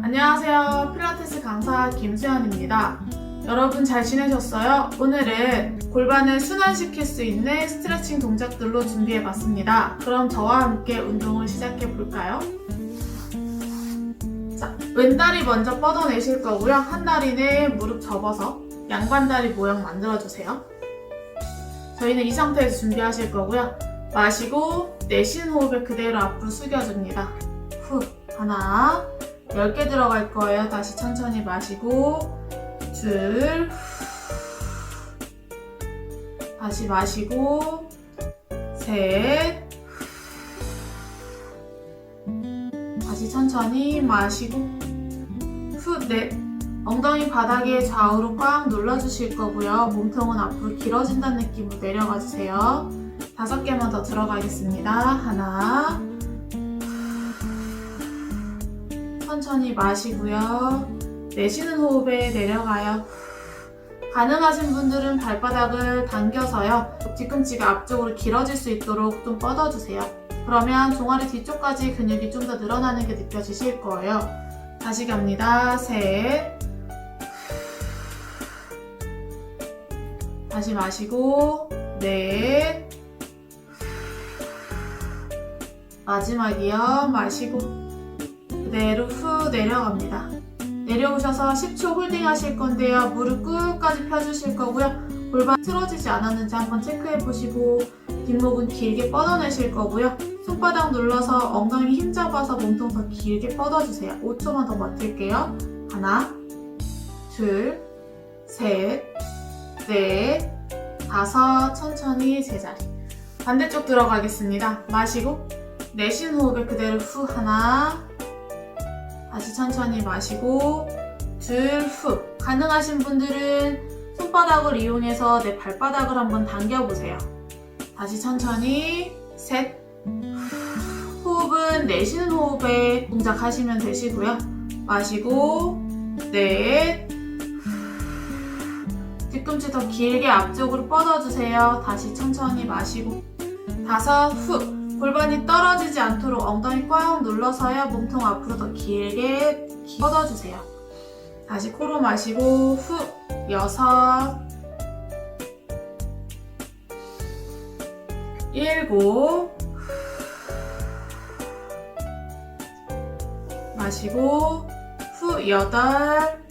안녕하세요. 필라테스 강사 김수현입니다. 여러분 잘 지내셨어요? 오늘은 골반을 순환시킬 수 있는 스트레칭 동작들로 준비해 봤습니다. 그럼 저와 함께 운동을 시작해 볼까요? 자, 왼다리 먼저 뻗어내실 거고요. 한 다리는 무릎 접어서 양반다리 모양 만들어 주세요. 저희는 이 상태에서 준비하실 거고요. 마시고 내쉬는 호흡에 그대로 앞으로 숙여줍니다. 후, 하나, 10개 들어갈 거예요. 다시 천천히 마시고, 둘, 다시 마시고, 셋, 다시 천천히 마시고, 후, 넷. 엉덩이 바닥에 좌우로 꽉 눌러주실 거고요. 몸통은 앞으로 길어진다는 느낌으로 내려가 주세요. 다섯 개만 더 들어가겠습니다. 하나, 천천히 마시고요. 내쉬는 호흡에 내려가요. 가능하신 분들은 발바닥을 당겨서요. 뒤꿈치가 앞쪽으로 길어질 수 있도록 좀 뻗어주세요. 그러면 종아리 뒤쪽까지 근육이 좀 더 늘어나는 게 느껴지실 거예요. 다시 갑니다. 셋. 다시 마시고, 넷. 마지막이요. 마시고, 그대로 후 내려갑니다. 내려오셔서 10초 홀딩 하실 건데요. 무릎 끝까지 펴주실 거고요. 골반 틀어지지 않았는지 한번 체크해 보시고 뒷목은 길게 뻗어내실 거고요. 손바닥 눌러서 엉덩이 힘 잡아서 몸통 더 길게 뻗어주세요. 5초만 더 버틸게요. 하나, 둘, 셋, 넷, 다섯, 천천히 제자리. 반대쪽 들어가겠습니다. 마시고 내쉬는 호흡에 그대로 후 하나, 다시 천천히 마시고 둘 후. 가능하신 분들은 손바닥을 이용해서 내 발바닥을 한번 당겨보세요. 다시 천천히 셋. 호흡은 내쉬는 호흡에 동작하시면 되시고요. 마시고 넷. 뒤꿈치 더 길게 앞쪽으로 뻗어주세요. 다시 천천히 마시고 다섯 후. 골반이 떨어지지 않도록 엉덩이 꽉 눌러서요. 몸통 앞으로 더 길게 뻗어주세요. 다시 코로 마시고 후 여섯 일곱 마시고 후 여덟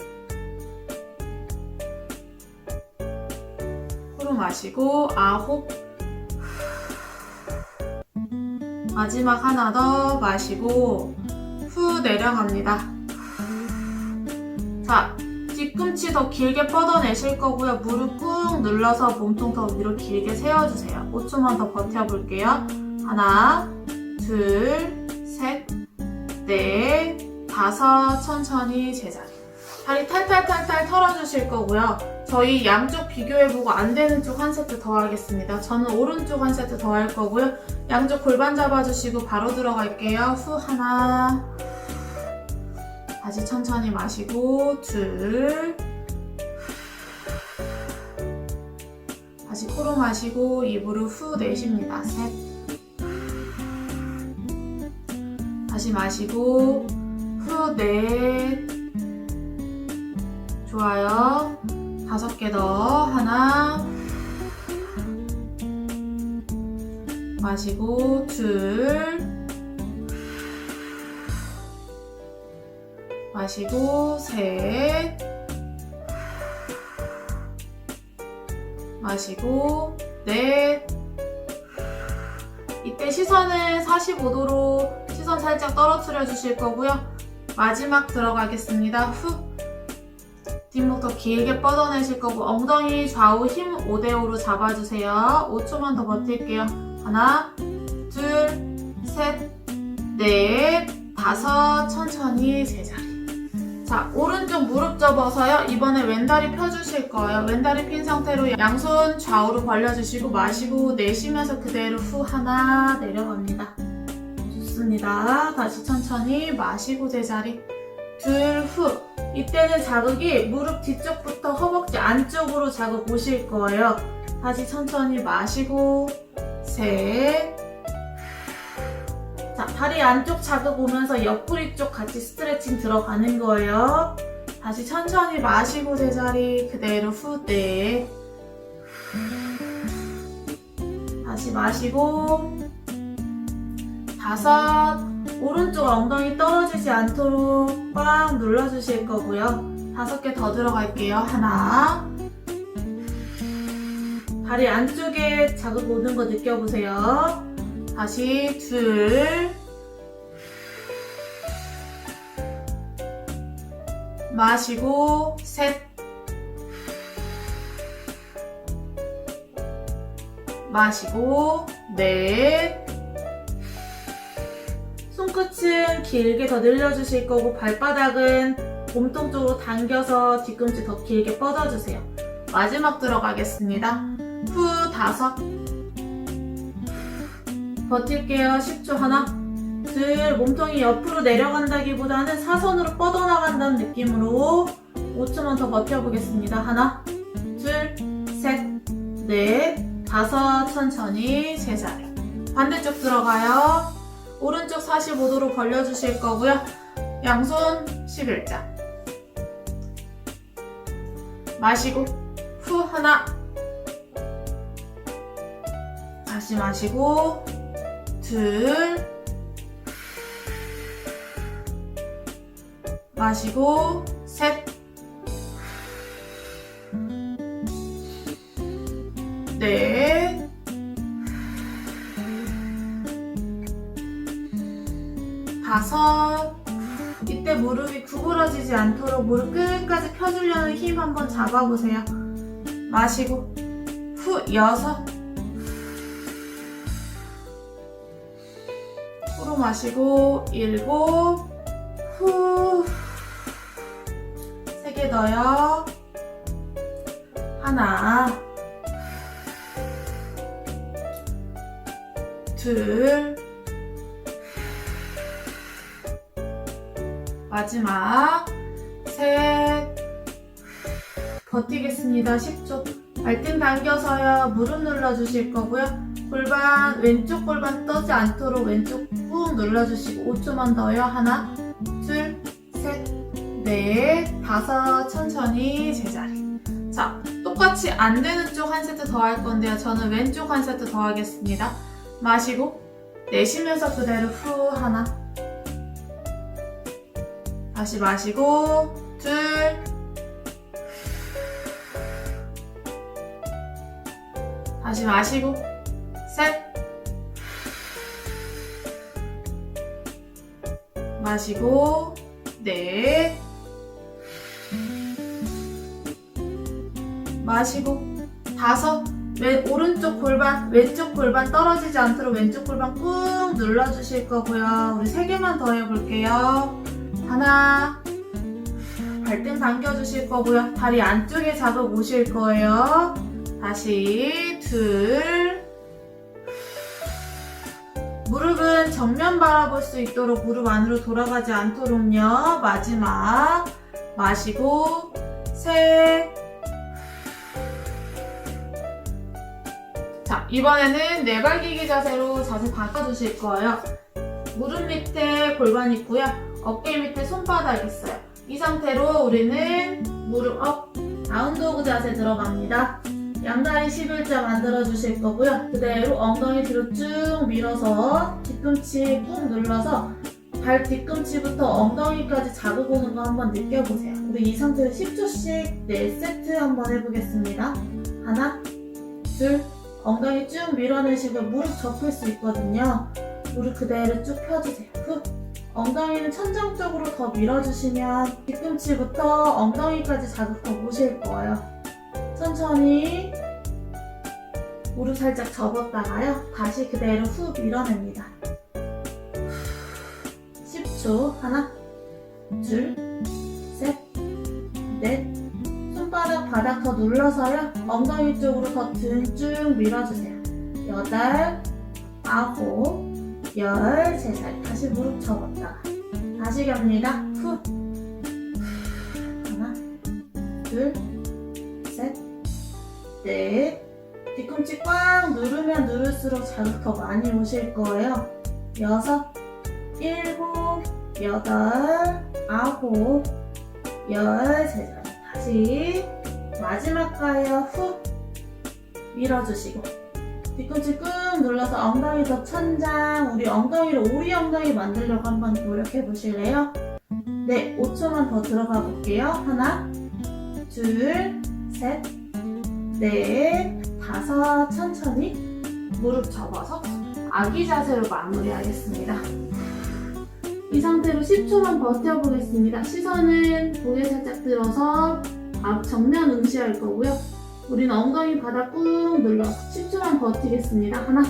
코로 마시고 아홉 마지막 하나 더 마시고 후 내려갑니다. 자, 뒤꿈치 더 길게 뻗어내실 거고요. 무릎 꾹 눌러서 몸통 더 위로 길게 세워주세요. 5초만 더 버텨볼게요. 하나, 둘, 셋, 넷, 다섯, 천천히 제자리. 다리 탈탈탈탈 털어주실 거고요. 저희 양쪽 비교해보고 안 되는 쪽 한 세트 더 하겠습니다. 저는 오른쪽 한 세트 더 할 거고요. 양쪽 골반 잡아주시고 바로 들어갈게요. 후 하나. 다시 천천히 마시고 둘. 다시 코로 마시고 입으로 후 내쉽니다. 셋. 다시 마시고 후 넷. 좋아요. 다섯 개 더. 하나. 마시고 둘. 마시고 셋. 마시고 넷. 이때 시선은 45도로 시선 살짝 떨어뜨려 주실 거고요. 마지막 들어가겠습니다. 후 뒷목 더 길게 뻗어내실 거고 엉덩이 좌우 힘 5대5로 잡아주세요 5초만 더 버틸게요 하나, 둘, 셋, 넷, 다섯, 천천히 제자리. 자, 오른쪽 무릎 접어서요. 이번에 왼다리 펴주실 거예요. 왼다리 핀 상태로 양손 좌우로 벌려주시고 마시고 내쉬면서 그대로 후 하나 내려갑니다. 좋습니다. 다시 천천히 마시고 제자리. 둘 후. 이때는 자극이 무릎 뒤쪽부터 허벅지 안쪽으로 자극 오실 거예요. 다시 천천히 마시고 셋, 자, 다리 안쪽 자극 오면서 옆구리 쪽 같이 스트레칭 들어가는 거예요. 다시 천천히 마시고 제자리 그대로 후, 네. 다시 마시고 다섯 오른쪽 엉덩이 떨어지지 않도록 꽉 눌러주실 거고요. 다섯 개 더 들어갈게요. 하나 다리 안쪽에 자극 오는 거 느껴보세요. 다시 둘 마시고 셋 마시고 넷 손끝은 길게 더 늘려주실 거고 발바닥은 몸통 쪽으로 당겨서 뒤꿈치 더 길게 뻗어주세요. 마지막 들어가겠습니다. 후 다섯 버틸게요. 10초 하나 둘 몸통이 옆으로 내려간다기보다는 사선으로 뻗어나간다는 느낌으로 5초만 더 버텨보겠습니다. 하나 둘셋넷 다섯 천천히 제자리 반대쪽 들어가요. 오른쪽 45도로 벌려주실 거고요. 양손 11자. 마시고 후 하나. 다시 마시고 둘. 마시고 다섯, 이때 무릎이 구부러지지 않도록 무릎 끝까지 펴주려는 힘 한번 잡아보세요. 마시고, 후, 여섯, 후로 마시고, 일곱, 후, 세 개 더요. 하나, 둘, 마지막 셋. 버티겠습니다. 10초. 발등 당겨서요. 무릎 눌러주실 거고요. 골반 왼쪽 골반 떠지 않도록 왼쪽 꾹 눌러주시고 5초만 더요. 하나 둘셋넷. 다섯. 천천히 제자리. 자 똑같이 안 되는 쪽 한 세트 더 할 건데요. 저는 왼쪽 한 세트 더 하겠습니다. 마시고 내쉬면서 그대로 후 하나 다시 마시고 둘. 다시 마시고 셋. 마시고 넷. 마시고 다섯. 왼 오른쪽 골반 왼쪽 골반 떨어지지 않도록 왼쪽 골반 꾹 눌러주실 거고요. 우리 세 개만 더 해볼게요 하나. 발등 당겨주실 거고요. 다리 안쪽에 자극 오실 거예요. 다시 둘. 무릎은 정면 바라볼 수 있도록 무릎 안으로 돌아가지 않도록요. 마지막 마시고 셋 자, 이번에는 네발기기 자세로 자세 바꿔주실 거예요. 무릎 밑에 골반 있고요. 어깨 밑에 손바닥 있어요. 이 상태로 우리는 무릎 업, 다운도그 자세 들어갑니다. 양다리 11자 만들어 주실 거고요. 그대로 엉덩이 뒤로 쭉 밀어서 뒤꿈치 꾹 눌러서 발 뒤꿈치부터 엉덩이까지 자극 오는 거 한번 느껴보세요. 우리 이 상태로 10초씩 4세트 한번 해보겠습니다. 하나, 둘, 엉덩이 쭉 밀어내시고 무릎 접힐 수 있거든요. 무릎 그대로 쭉 펴주세요. 후. 엉덩이는 천장 쪽으로 더 밀어주시면 뒤꿈치부터 엉덩이까지 자극 더 오실 거예요. 천천히 무릎 살짝 접었다가요. 다시 그대로 후 밀어냅니다. 10초. 하나, 둘, 셋, 넷, 손바닥 바닥 더 눌러서요. 엉덩이 쪽으로 더 등 쭉 밀어주세요. 여덟, 아홉, 열, 제살. 다시 무릎 접었다가. 다시 갑니다. 후. 하나, 둘, 셋, 넷. 뒤꿈치 꽉 누르면 누를수록 자극 더 많이 오실 거예요. 여섯, 일곱, 여덟, 아홉, 열 제자리. 다시 마지막 가요. 후 밀어주시고 뒤꿈치 꾹 눌러서 엉덩이 더 천장. 우리 엉덩이를 오리 엉덩이 만들려고 한번 노력해 보실래요? 네, 5초만 더 들어가 볼게요. 하나, 둘, 셋, 넷, 다섯. 천천히 무릎 접어서 아기 자세로 마무리하겠습니다. 이 상태로 10초만 버텨보겠습니다. 시선은 고개 살짝 들어서 앞 정면 응시할 거고요. 우리는 엉덩이 바닥 꾹 눌러서 10초만 버티겠습니다. 하나,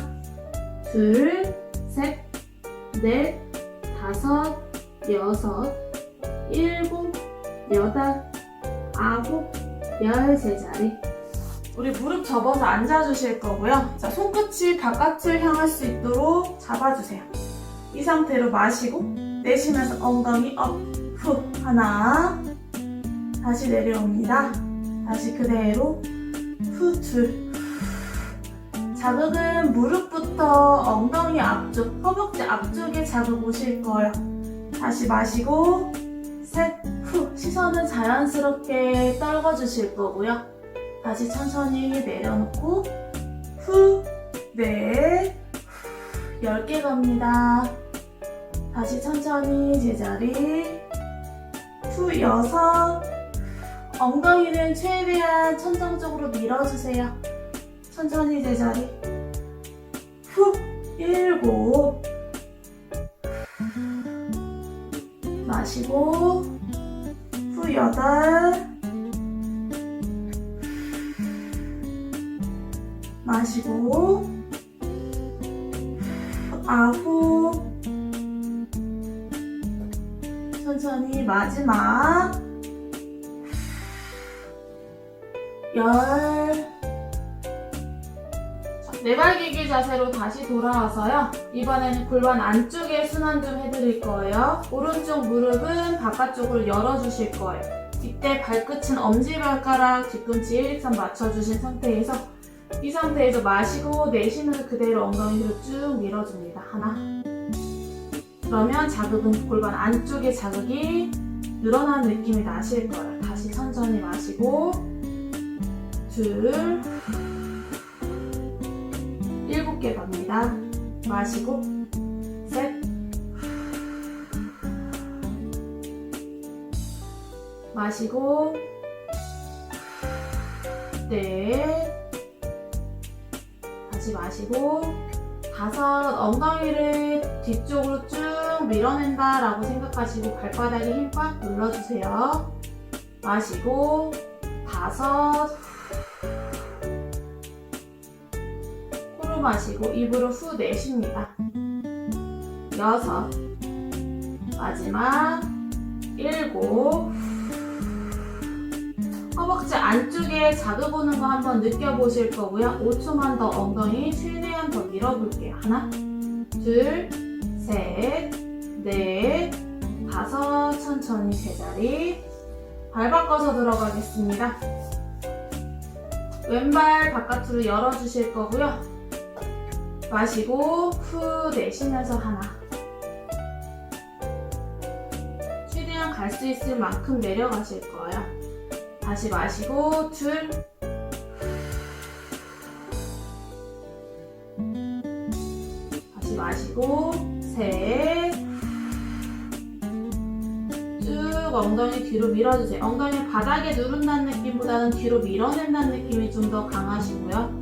둘, 셋, 넷, 다섯, 여섯, 일곱, 여덟, 아홉, 열 제자리. 우리 무릎 접어서 앉아주실 거고요. 자, 손끝이 바깥을 향할 수 있도록 잡아주세요. 이 상태로 마시고 내쉬면서 엉덩이 업, 후 하나 다시 내려옵니다. 다시 그대로 후 둘. 자극은 무릎부터 엉덩이 앞쪽, 허벅지 앞쪽에 자극 오실 거예요. 다시 마시고 셋, 후 시선은 자연스럽게 떨궈 주실 거고요. 다시 천천히 내려놓고 후, 넷, 후, 10개 갑니다. 다시 천천히 제자리 후, 여섯 엉덩이는 최대한 천장 쪽으로 밀어주세요. 천천히 제자리. 후, 일곱. 마시고 후, 여덟. 마시고 아홉. 천천히 마지막 열 네발기기 자세로 다시 돌아와서요. 이번에는 골반 안쪽에 순환 좀 해드릴 거예요. 오른쪽 무릎은 바깥쪽으로 열어주실 거예요. 이때 발끝은 엄지발가락, 뒤꿈치 1, 2, 3 맞춰주신 상태에서 이 상태에서 마시고 내쉬면서 그대로 엉덩이로 쭉 밀어줍니다. 하나. 그러면 자극은 골반 안쪽에 자극이 늘어나는 느낌이 나실 거예요. 다시 천천히 마시고 둘 일곱 개 갑니다. 마시고 셋. 마시고 넷. 다시 마시고 다섯. 엉덩이를 뒤쪽으로 쭉 밀어낸다 라고 생각하시고 발바닥에 힘 꽉 눌러주세요. 마시고 다섯 마시고 입으로 후 내쉽니다. 여섯 마지막 일곱 허벅지 안쪽에 자극 오는 거 한번 느껴보실 거고요. 5초만 더 엉덩이 최대한 더 밀어볼게요. 하나, 둘, 셋, 넷, 다섯, 천천히 제자리. 발 바꿔서 들어가겠습니다. 왼발 바깥으로 열어주실 거고요. 마시고 후 내쉬면서 하나. 최대한 갈 수 있을 만큼 내려가실 거예요. 다시 마시고 둘. 다시 마시고 셋쭉 엉덩이 뒤로 밀어주세요. 엉덩이 바닥에 누른다는 느낌보다는 뒤로 밀어낸다는 느낌이 좀 더 강하시고요.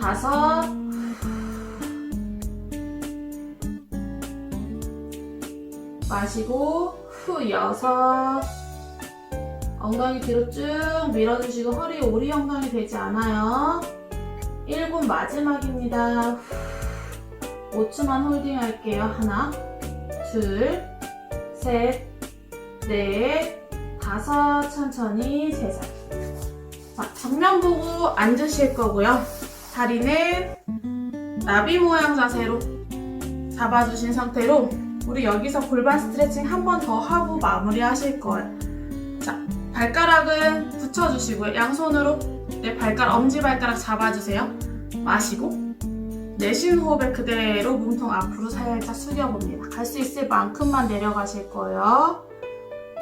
다섯 마시고 후 여섯 엉덩이 뒤로 쭉 밀어주시고 허리 오리 엉덩이 되지 않아요. 1분 마지막입니다. 5초만 홀딩 할게요. 하나, 둘, 셋, 넷, 다섯, 천천히 세 자리. 자, 정면 보고 앉으실 거고요. 다리는 나비 모양 자세로 잡아주신 상태로 우리 여기서 골반 스트레칭 한 번 더 하고 마무리 하실 거예요. 발가락은 붙여주시고요. 양손으로 내 발가락, 엄지발가락 잡아주세요. 마시고 내쉬는 호흡에 그대로 몸통 앞으로 살짝 숙여봅니다. 갈 수 있을 만큼만 내려가실 거예요.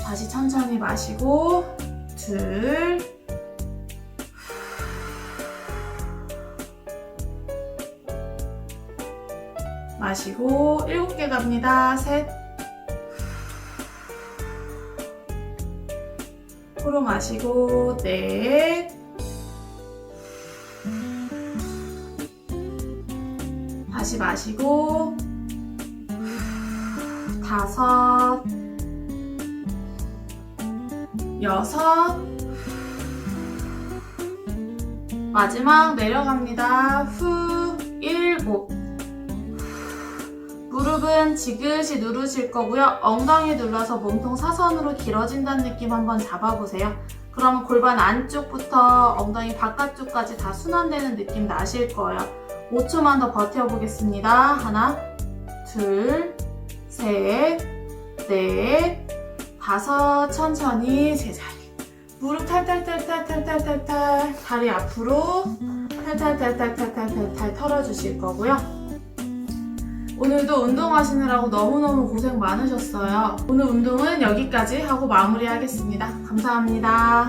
다시 천천히 마시고 둘 마시고 일곱 개 갑니다. 셋. 코로 마시고 넷. 다시 마시고 다섯. 여섯. 마지막 내려갑니다. 후 무릎은 지그시 누르실 거고요. 엉덩이 눌러서 몸통 사선으로 길어진다는 느낌 한번 잡아보세요. 그러면 골반 안쪽부터 엉덩이 바깥쪽까지 다 순환되는 느낌 나실 거예요. 5초만 더 버텨보겠습니다. 하나, 둘, 셋, 넷, 다섯, 천천히 제자리. 무릎 탈탈탈탈탈탈탈탈 다리 앞으로 탈탈탈탈탈탈탈 털어주실 거고요. 오늘도 운동하시느라고 너무너무 고생 많으셨어요. 오늘 운동은 여기까지 하고 마무리하겠습니다. 감사합니다.